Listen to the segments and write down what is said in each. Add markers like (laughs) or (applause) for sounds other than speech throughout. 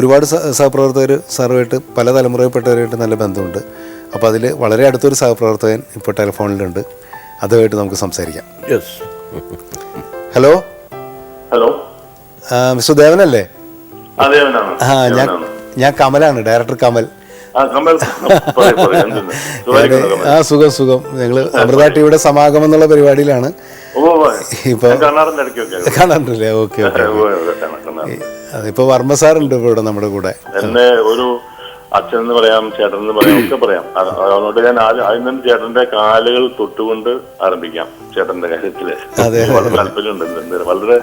ഒരുപാട് സഹപ്രവർത്തകർ സാറുമായിട്ട് പല തലമുറയിൽപ്പെട്ടവരുമായിട്ട് നല്ല ബന്ധമുണ്ട്. അപ്പോൾ അതിൽ വളരെ അടുത്തൊരു സഹപ്രവർത്തകൻ ഇപ്പോൾ ടെലിഫോണിലുണ്ട്. അതുമായിട്ട് നമുക്ക് സംസാരിക്കാം. Yes hello? ഹലോ? മിസ്റ്റർ ദേവനല്ലേ? ആ ഞാൻ ഞാൻ കമലാണ് ഡയറക്ടർ കമൽ. ആ സുഖം സുഖം. ഞങ്ങൾ അമൃത ടിവിയുടെ സമാഗമം എന്നുള്ള പരിപാടിയിലാണ്. ഇപ്പൊ. കാണാറുണ്ടല്ലേ? ഓക്കെ ഓക്കെ (laughs) അതിപ്പോൾ വർമ്മ സാറുണ്ട് ഇവിടെ നമ്മുടെ കൂടെ. എന്നെ ഒരു അച്ഛൻ എന്ന് പറയാം ചേട്ടൻ എന്ന് പറയാം ഒക്കെ പറയാം. അതുകൊണ്ട് ഞാൻ ആദ്യം ആദ്യം തന്നെ ചേട്ടന്റെ കാലുകൾ തൊട്ടുകൊണ്ട് ആരംഭിക്കാം ചേട്ടന്റെ കാര്യത്തിൽ. വളരെ താല്പര്യമുണ്ട് വളരെ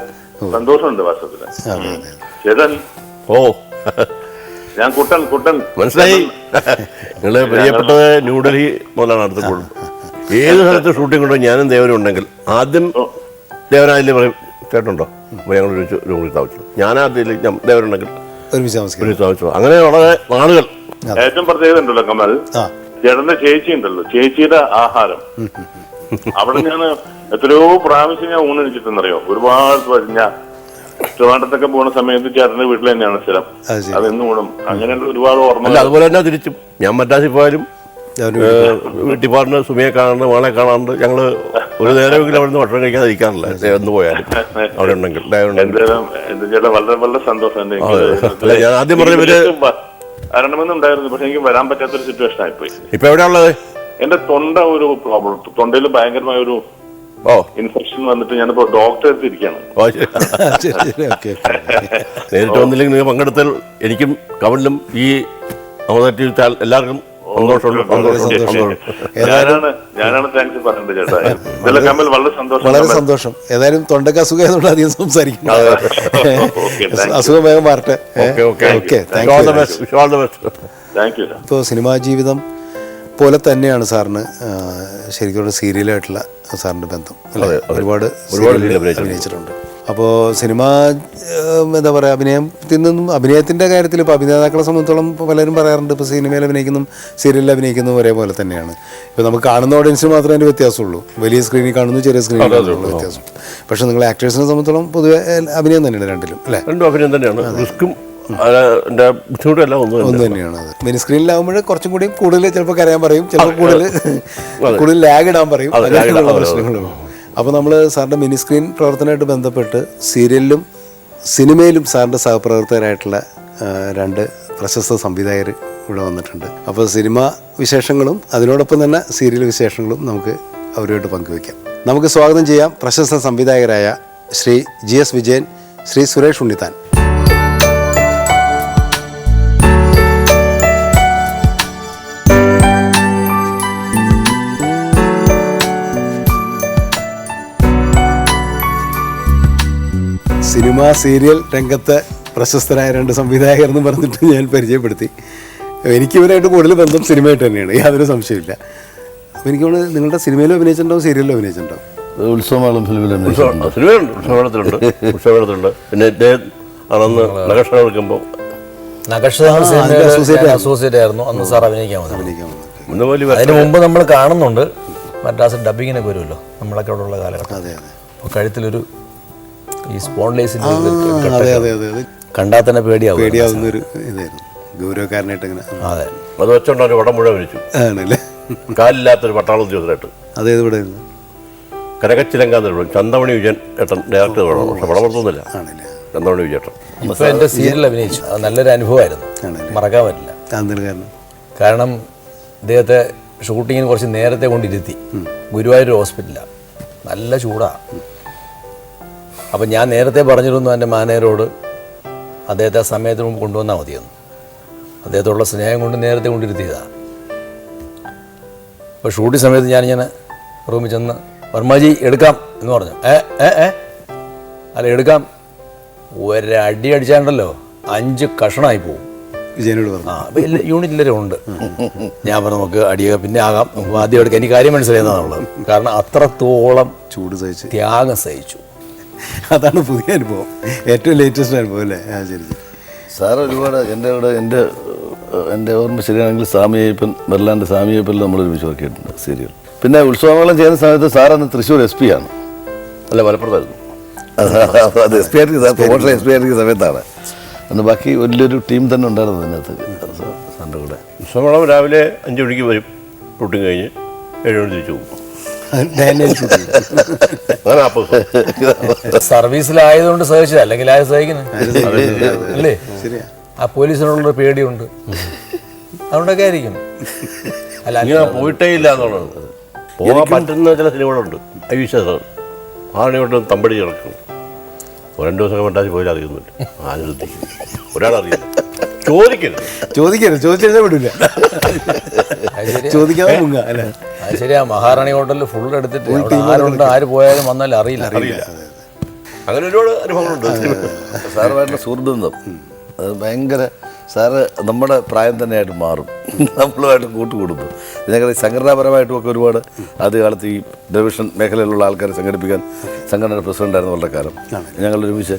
സന്തോഷമുണ്ട് വാസ്തവത്തിൽ ചേട്ടൻ ഓ. ഞാൻ കുട്ടൻ കുട്ടൻ. മനസ്സിലായി? നിങ്ങൾ പ്രിയപ്പെട്ടത് ന്യൂഡൽഹി മുതലാണ് അടുത്ത ഏത് സ്ഥലത്ത് ഷൂട്ടിംഗ് ഉണ്ടോ ഞാനും ദേവനും ഉണ്ടെങ്കിൽ ആദ്യം ദേവനായാലും പറയും ചേട്ടുണ്ടോ അപ്പോൾ ഞങ്ങൾ ഒരു രൂപ താമസിച്ചു ഞാനാദ്യം ദേവരുണ്ടെങ്കിൽ ഒരുമിച്ച് ഒരു താമസിച്ചു അങ്ങനെ വളരെ നാളുകൾ. ഏറ്റവും പ്രത്യേകത ഉണ്ടല്ലോ കമൽ. ആ. ചേട്ടന്റെ ചേച്ചി ഉണ്ടല്ലോ. ചേച്ചിയുടെ ആഹാരം. അവിടെ ഞാൻ എത്രയോ പ്രാവശ്യം ഞാൻ ഊണടിച്ചിട്ടെന്നറിയോ ഒരുപാട് ഞാൻ ട്രിവാണ്ടത്തൊക്കെ പോണ സമയത്ത് ചേട്ടന്റെ വീട്ടിൽ തന്നെയാണ് സ്ഥലം. അത് കൂടും അത് എന്നും ഊണും. അങ്ങനെയുള്ള ഒരുപാട് അല്ല ഓർമ്മ അതുപോലെ തന്നെ തിരിച്ചും. ഞാൻ മദ്രാസിൽ പോയാലും വീട്ടിൽ പാടുന്ന സുമിയെ കാണാണ്ട് മോളെ കാണാണ്ട് ഞങ്ങൾ (laughs) ഒരു നേരമെങ്കിലും അവിടെ നിന്ന് ഭക്ഷണം കഴിക്കാതെ ഇരിക്കാറില്ല എന്ന് പോയാലും. അവിടെ ഉണ്ടെങ്കിൽ. വളരെ വളരെ സന്തോഷം ഞാൻ ആദ്യം പറഞ്ഞ ഇവർ വരണമെന്നുണ്ടായിരുന്നു പക്ഷെ എനിക്ക് വരാൻ പറ്റാത്തൊരു സിറ്റുവേഷൻ ആയിപ്പോയി. ഇപ്പൊ എവിടെയാ ഉള്ളത് എന്റെ തൊണ്ട ഒരു പ്രോബ്ലം തൊണ്ടയിൽ ഭയങ്കരമായ ഒരു ഓ. ഇൻഫെക്ഷൻ വന്നിട്ട് ഞാനിപ്പോ ഡോക്ടറെ അടുത്തിരിക്കുകയാണ് ശരി. ശരി ശരി ഓക്കെ ഓക്കെ. നേരിട്ട് വന്നില്ലെങ്കിൽ നിങ്ങൾ പങ്കെടുത്താൽ എനിക്കും കമലിനും ഈ അമൃത എല്ലാവർക്കും ഞാനാണ് ഞാനാണ് താങ്ക്സ് പറയേണ്ടത് ചേട്ടാ. ഇതെല്ലാം കമ്മൽ വളരെ സന്തോഷം വളരെ കമൽ. സന്തോഷം. ഏതായാലും തൊണ്ടക്ക് അസുഖം ആയതുകൊണ്ട് അധികം സംസാരിക്കും. അസുഖം വേഗം മാറട്ടെ. ഓക്കെ താങ്ക് യു ഇപ്പോൾ സിനിമാ ജീവിതം പോലെ തന്നെയാണ് സാറിന് ശരിക്കും സീരിയലായിട്ടുള്ള സാറിന്റെ ബന്ധം. ഒരുപാട് ഒരുപാട് അഭിനയിച്ചിട്ടുണ്ട്. അപ്പോൾ സിനിമ എന്താ പറയുക അഭിനയത്തിൽ നിന്നും അഭിനയത്തിന്റെ കാര്യത്തിൽ ഇപ്പോൾ അഭിനേതാക്കളെ സംബന്ധിച്ചോളം പലരും പറയാറുണ്ട് ഇപ്പോൾ സിനിമയിൽ അഭിനയിക്കുന്നു സീരിയലിൽ അഭിനയിക്കുന്നു ഒരേപോലെ തന്നെയാണ്. ഇപ്പോൾ നമുക്ക് കാണുന്ന ഓഡിയൻസിന് മാത്രമേ അതിന്റെ വ്യത്യാസമുള്ളൂ. വലിയ സ്ക്രീനിൽ കാണുന്നു ചെറിയ സ്ക്രീനിൽ കാണുന്നു വ്യത്യാസം പക്ഷേ നിങ്ങൾ ആക്ടേഴ്സിനെ സംബന്ധിച്ചോളം പൊതുവെ അഭിനയം തന്നെയാണ് രണ്ടിലും അല്ലേ? രണ്ടും അഭിനയം തന്നെയാണ്. റിസ്ക്കും എന്റെ ബുദ്ധിമുട്ടെല്ലാം ഒന്നും ഒന്ന് തന്നെയാണ് അത്. മിനി സ്ക്രീനിലാവുമ്പോൾ കുറച്ചും കൂടി കൂടുതൽ ചിലപ്പോൾ കരയാൻ പറയും ചിലപ്പോൾ കൂടുതൽ കൂടുതൽ ലാഗ് ഇടാൻ പറയും. അങ്ങനെയുള്ള പ്രശ്നങ്ങളും അപ്പോൾ നമ്മൾ സാറിന്റെ മിനി സ്ക്രീൻ പ്രവർത്തനമായിട്ട് ബന്ധപ്പെട്ട് സീരിയലിലും സിനിമയിലും സാറിന്റെ സഹപ്രവർത്തകരായിട്ടുള്ള രണ്ട് പ്രശസ്ത സംവിധായകർ ഇവിടെ വന്നിട്ടുണ്ട്. അപ്പോൾ സിനിമ വിശേഷങ്ങളും അതിനോടൊപ്പം തന്നെ സീരിയൽ വിശേഷങ്ങളും നമുക്ക് അവരുമായിട്ട് പങ്കുവയ്ക്കാം. നമുക്ക് സ്വാഗതം ചെയ്യാം പ്രശസ്ത സംവിധായകരായ Shri G S Vijayan Shri Suresh Unnithan. Cinema serial രംഗത്ത് പ്രശസ്തരായ രണ്ട് സംവിധായകർ എന്ന് പറഞ്ഞിട്ട് ഞാൻ പരിചയപ്പെടുത്തി. എനിക്ക് ഇവരായിട്ട് കൂടുതൽ ബന്ധം സിനിമയായിട്ട് തന്നെയാണ് യാതൊരു സംശയമില്ല അപ്പോൾ എനിക്ക് തോന്നുന്നു നിങ്ങളുടെ സിനിമയിലും അഭിനയിച്ചിട്ടുണ്ടാവും സീരിയലിലും അഭിനയിച്ചിട്ടുണ്ടാവും ഉത്സവമാളം ഫിലിമിൽ അഭിനയിച്ചിട്ടുണ്ട്? സിനിമയുണ്ട് ഉത്സവത്തിലുണ്ട് ഉത്സവത്തിലുണ്ട് പിന്നെ അന്ന് നഗക്ഷണം എടുക്കുമ്പോൾ നഗക്ഷ അസോസിയേറ്റ് ആയിരുന്നു. അന്ന് സാർ അഭിനയിക്കാൻ വന്നത് അതിന് മുമ്പ് നമ്മൾ കാണുന്നുണ്ട്. മദ്രാസ് ഡബിങ്ങിനൊക്കെ വരുമല്ലോ നമ്മളൊക്കെ അവിടെയുള്ള കാലഘട്ടം. അതെ അതെ. അപ്പോൾ കഴുത്തിലൊരു ഈ സ്പോൺലേസിന്റെ ആ, അതെ അതെ അതെ അതെ. കണ്ടാൽ തന്നെ പേടിയാവും. പേടിയാവുന്നൊരു ഇതായിരുന്നു. ഗൗരവക്കാരനായിട്ട് ഇങ്ങനെ അതെ. അത് വെച്ചോണ്ട് ഒരു വടം മുഴുവൻ വിളിച്ചു. ആണല്ലേ? കാലില്ലാത്തൊരു പട്ടാള ഉദ്യോഗസ്ഥരായിട്ട് അതെ ഇവിടെ കരകച്ചിലങ്ക ചന്ദമണി ചന്തമണി വിജയൻ ഏട്ടൻ ഡയറക്ടർ വേണം. പക്ഷെ പടം പുറത്തൊന്നുമില്ല ആണല്ലേ? ചന്തമണി വിജയേട്ടൻ എന്റെ സീരിയൽ അഭിനയിച്ചു. അത് നല്ലൊരു അനുഭവമായിരുന്നു. മറക്കാൻ പറ്റില്ല. കാരണം. കാരണം ഇദ്ദേഹത്തെ ഷൂട്ടിങ്ങിന് കുറച്ച് നേരത്തെ കൊണ്ടിരുത്തി. ഗുരുവായൂർ ഹോസ്പിറ്റലാണ് നല്ല ചൂടാണ് അപ്പം ഞാൻ നേരത്തെ പറഞ്ഞിരുന്നു എന്റെ മാനേജരോട് അദ്ദേഹത്തെ ആ സമയത്തിന് മുമ്പ് കൊണ്ടുവന്നാൽ മതിയെന്ന്. അദ്ദേഹത്തോടുള്ള സ്നേഹം കൊണ്ട് നേരത്തെ കൊണ്ടിരുത്തിയതാണ് അപ്പോൾ ഷൂട്ടിംഗ് സമയത്ത് ഞാനിങ്ങനെ റൂമിൽ ചെന്ന് വർമ്മജി എടുക്കാം എന്ന് പറഞ്ഞു. ഏ ഏ ഏ? അല്ല എടുക്കാം. ഒരടി അടിച്ചാണ്ടല്ലോ അഞ്ച് കഷണമായി പോകും വിജയനോട് പറഞ്ഞു. ആ അപ്പം എല്ലാ യൂണിറ്റിലും ഉണ്ട്. ഞാൻ പറഞ്ഞു നമുക്ക് അടിയൊക്കെ പിന്നെ ആകാം. ആദ്യം എടുക്കാം. എനിക്ക് കാര്യം മനസ്സിലായെന്നുള്ളത് കാരണം അത്രത്തോളം ചൂട് സഹിച്ചു. ത്യാഗം സഹിച്ചു. അതാണ് പുതിയ അനുഭവം. ഏറ്റവും ലേറ്റസ്റ്റ് അനുഭവം അല്ലേ? ആ ശരി ശരി. സാർ ഒരുപാട് എന്റെ ഇവിടെ എന്റെ എന്റെ ഓർമ്മ ശരിയാണെങ്കിൽ സ്വാമിയപ്പൻ മെർലാന്റെ സ്വാമിയപ്പനിൽ നമ്മൾ ഒരുമിച്ച് വർക്ക് ചെയ്തിട്ടുണ്ട് സീരിയൽ പിന്നെ ഉത്സവങ്ങളും ചെയ്യുന്ന സമയത്ത് സാർ അന്ന് തൃശ്ശൂർ എസ് പി ആണ്. അല്ല മലപ്പുറത്തായിരുന്നു. അത് എസ് പി ആയിരിക്കും സാർ പ്രൊമോഷൻ എസ് പി ആയിരിക്കുന്ന. സമയത്താണ്. അന്ന് ബാക്കി വലിയൊരു ടീം തന്നെ ഉണ്ടായിരുന്നു അതിനകത്ത്. സാറിന്റെ കൂടെ. ഉത്സവം രാവിലെ അഞ്ച് മണിക്ക് വരും. ഷൂട്ടിങ് കഴിഞ്ഞ് ഏഴ് മണി തിരിച്ചു പോകും. (laughs) സർവീസിലായതുകൊണ്ട് സഹിച്ചത് അല്ലെങ്കിൽ ആര് സഹിക്കുന്നത് അല്ലേ? ശരിയാ ആ പോലീസിനുള്ള പേടിയുണ്ട്. അതുകൊണ്ടൊക്കെ ആയിരിക്കും. അല്ല പോയിട്ടേ ഇല്ല എന്നുള്ളത്. പോകാൻ പറ്റുന്ന ചില സിനിമകളുണ്ട്. അവിശ്വാസം ആണിയോട്ട് തമ്പടി ഇറക്കും രണ്ടു രണ്ട് ദിവസം മറ്റാച്ച് പോയി അറിയുന്നുണ്ട്. ആരും ശ്രദ്ധിക്കും? ഒരാളറിയില്ല ചോദിക്കരുത്. ചോദിക്കരുത്. ചോദിച്ചാൽ വിടില്ല. ചോദിക്കാതെ മുങ്ങ അല്ലേ? അത് ശരിയാ മഹാറാണി ഹോട്ടലിൽ ഫുൾ എടുത്തിട്ട് അവിടെ ആരുണ്ട് ആര് പോയാലും വന്നാലും അറിയില്ല. അറിയില്ല അങ്ങനെ ഒരുപാട് അനുഭവങ്ങളുണ്ട്. സാറുമായിട്ടുള്ള സുഹൃത്തുബന്ധം അത് ഭയങ്കര സാറ് നമ്മുടെ പ്രായം തന്നെയായിട്ട് മാറും. നമ്മളുമായിട്ട് കൂട്ടുകൂടുമ്പോൾ. ഞങ്ങൾ സംഘടനാപരമായിട്ടും ഒക്കെ ഒരുപാട് ആദ്യകാലത്ത് ഈ ഡിവിഷൻ മേഖലയിലുള്ള ആൾക്കാരെ സംഘടിപ്പിക്കാൻ സംഘടന പ്രസിഡന്റായിരുന്നു വളരെ കാലം ഞങ്ങൾ ഒരുമിച്ച്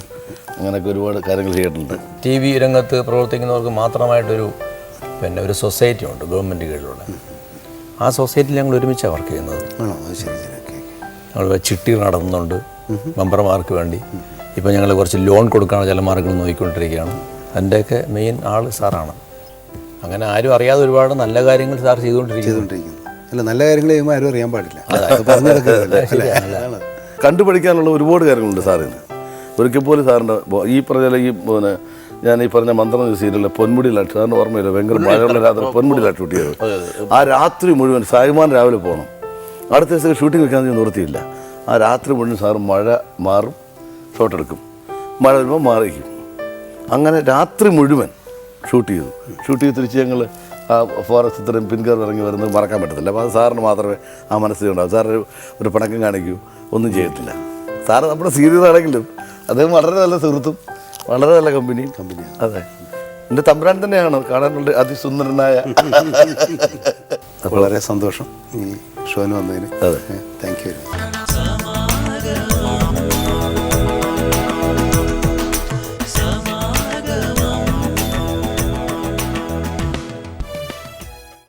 അങ്ങനെയൊക്കെ ഒരുപാട് കാര്യങ്ങൾ ചെയ്തിട്ടുണ്ട്. ടി വി രംഗത്ത് പ്രവർത്തിക്കുന്നവർക്ക് മാത്രമായിട്ടൊരു പിന്നെ ഒരു സൊസൈറ്റി ഉണ്ട് ഗവൺമെന്റ് കീഴിലുള്ള. ആ സൊസൈറ്റിയിൽ ഞങ്ങൾ ഒരുമിച്ചാണ് വർക്ക് ചെയ്യുന്നത്. ആണോ? അത് ശരി ശരി. ഓക്കെ ഞങ്ങൾ ചിട്ടികൾ നടത്തുന്നുണ്ട് മെമ്പർമാർക്ക് വേണ്ടി. ഇപ്പം ഞങ്ങൾ കുറച്ച് ലോൺ കൊടുക്കാനുള്ള ചില മാർഗങ്ങൾ നോക്കിക്കൊണ്ടിരിക്കുകയാണ്. അതിന്റെയൊക്കെ മെയിൻ ആൾ സാറാണ്. അങ്ങനെ ആരും അറിയാതെ ഒരുപാട് നല്ല കാര്യങ്ങൾ സാർ ചെയ്തുകൊണ്ടിരിക്കുന്നു. ചെയ്തുകൊണ്ടിരിക്കുന്നു. അല്ല നല്ല കാര്യങ്ങൾ ചെയ്യുമ്പോൾ ആരും അറിയാൻ പാടില്ല. അത്. പറഞ്ഞു നടക്കരുതല്ലേ അല്ലേ? അതാണ്. കണ്ടുപഠിക്കാനുള്ള ഒരുപാട് കാര്യങ്ങളുണ്ട് സാറിന്. ഒരിക്കൽ പോലും സാറിന്റെ ഈ പറഞ്ഞ പോലെ ഈ പിന്നെ ഞാൻ ഈ പറഞ്ഞ മന്ത്രം സീരിയലിലെ പൊന്മുടിയിലാണ് സാറിന് ഓർമ്മയില്ല ഭയങ്കര മഴയുള്ള രാത്രി പൊന്മുടിയിലാണ് ഷൂട്ട് ചെയ്തത് ആ രാത്രി മുഴുവൻ സായിമാൻ രാവിലെ പോകണം അടുത്ത ദിവസം ഷൂട്ടിംഗ് വെക്കാൻ നിർത്തിയില്ല. ആ രാത്രി മുഴുവൻ സാറ് മഴ മാറും ഷോട്ട് എടുക്കും. മഴ വരുമ്പോൾ മാറിക്കും അങ്ങനെ രാത്രി മുഴുവൻ ഷൂട്ട് ചെയ്തു. ഷൂട്ട് ചെയ്ത് തിരിച്ച് ഞങ്ങൾ ആ ഫോറസ്റ്റ് ഇത്രയും പിൻകർ ഇറങ്ങി വരുന്നത് മറക്കാൻ പറ്റത്തില്ല. അപ്പോൾ അത് സാറിന് മാത്രമേ ആ മനസ്സിലുണ്ടാവും. സാർ ഒരു- ഒരു പണക്കം കാണിക്കൂ. ഒന്നും ചെയ്യത്തില്ല. സാറ് നമ്മുടെ സീരിയൽ ആണെങ്കിലും അദ്ദേഹം വളരെ നല്ല സുഹൃത്തും. വളരെ നല്ല കമ്പനി. കമ്പനിയാണ് അതെ. എന്റെ തമ്പുരാൻ തന്നെയാണ് കാണാനുള്ള അതിസുന്ദരനായ. വളരെ സന്തോഷം ഈ ഷോന് വന്നതിന്. അതെ. Thank you